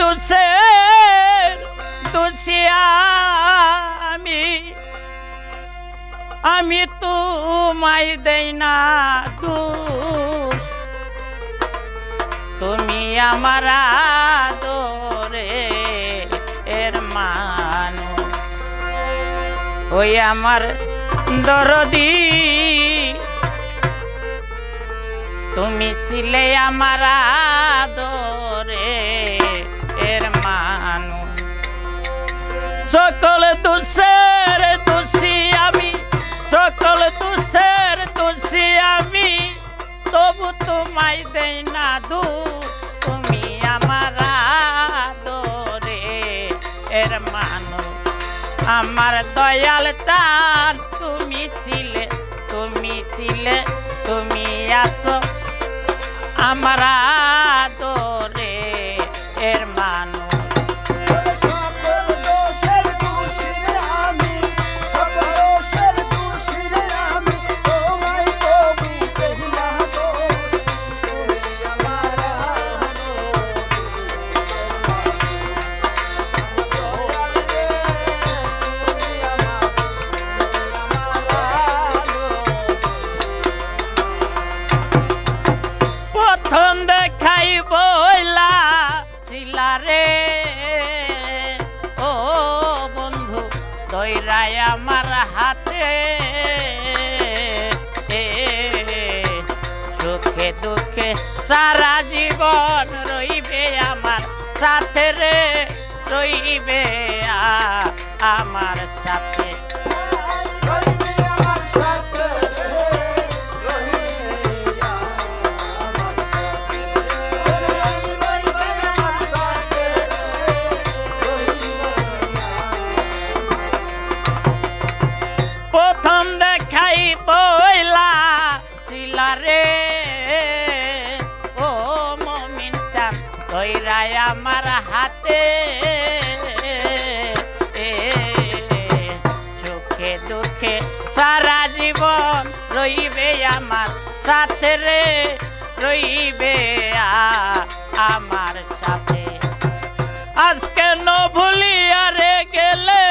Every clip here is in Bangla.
সকল দোষে আমি আমি তোমায় দেই না দোষ। তুমি আমার আদরে এর মানুষ। ওই আমার দরদি। তুমি ছিলে আমার আদরে সকল দুষের দোষী আমি, সকল দুষের দোষী আমি। তবু তোমায় দেই না দু তুমি আমার আদরে। এর মানুষ, আমার দয়াল চান তুমি ছিলে তুমি ছিলে, তুমি আসো আমার আদরে। এর মানুষ দৈরাই আমার হাতে। সুখে দুঃখে সারা জীবন রইবে আমার সাথে রে রইবে আমার সাথে। কইরাই আমার হাতে। সুখে দুঃখে সারা জীবন রইবে আমার সাথে রে, রইবে আমার সাথে। আজকে ন ভুলিয়া রে গেলে?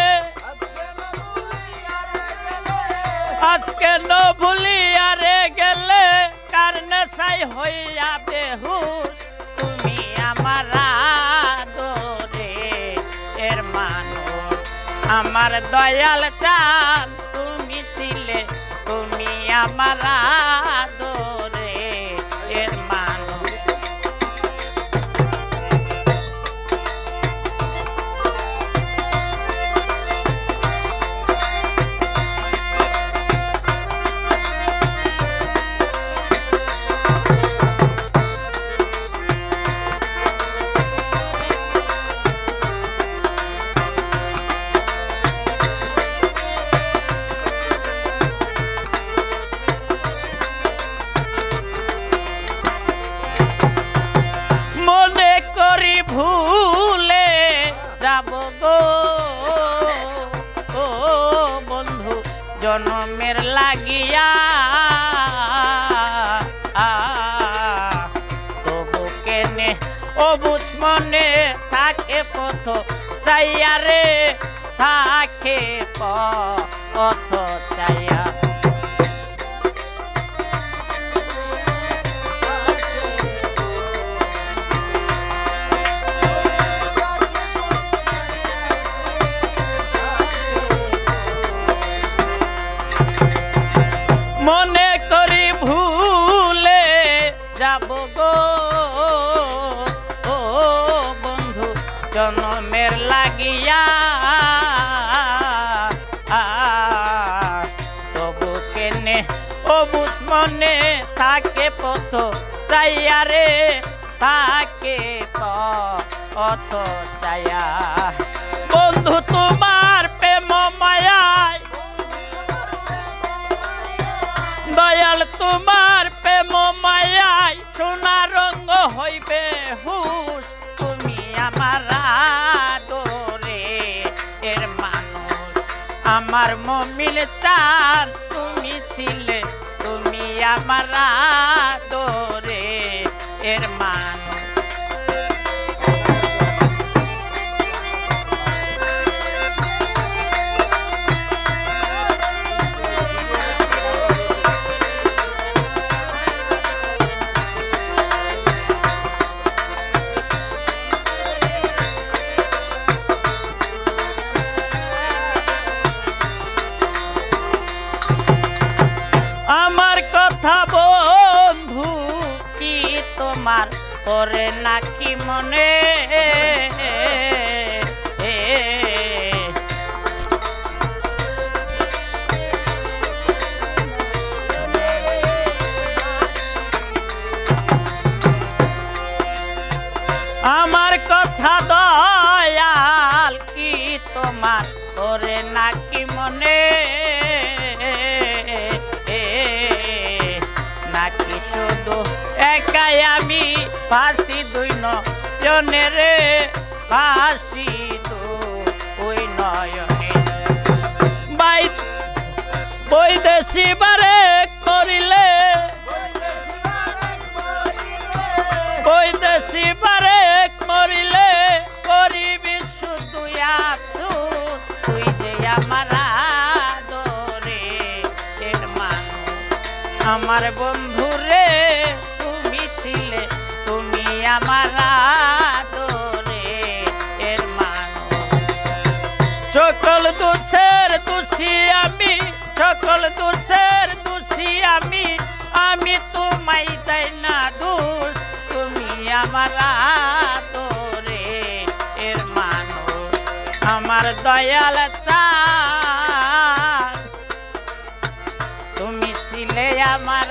আজকে ন ভুলিয়া রে গেলে? কার নেশাই হইয়া বেহুশ? তুমি আমার দয়াল চান তুমি ছিলে তুমি আমার আদরে। জনমের লাগিয়া। তবু কেনে অবুজ মনে থাকে পথ চাইয়া রে থাকে পথ চাইয়া। মনে করি ভুলে যাব গো। ও বন্ধু, জনমের লাগিয়া তবু কেনে অবুজ মনে থাকে পথ, চাইয়া রে থাকে পথ চাইয়া। বন্ধু তোমার তোমার প্রেম মায়াই সোনা রঙ্গ হইবে হুস তুমি আমার আদরে এর মানুষ। আমার মমিল চান তুমি ছিলে, তুমি আমার আদরে এর মানুষ। তোমার করে নাকি মনে? ফাঁসি দুই নয়নের ফাঁসি দুই নয়নে। বাই বৈদেশি বারে করিলে। বৈদেশি বারে মরিলে করিবি শুধু আছু। তুই যে আমার আদরে আমার বন্ধু। দোষের দোষী আমি, সকল দোষের দোষী আমি। আমি তোমায় দেই না দোষ, তুমি আমার আদরে এর মানুষ। আমার দয়াল তুমি ছিলে আমার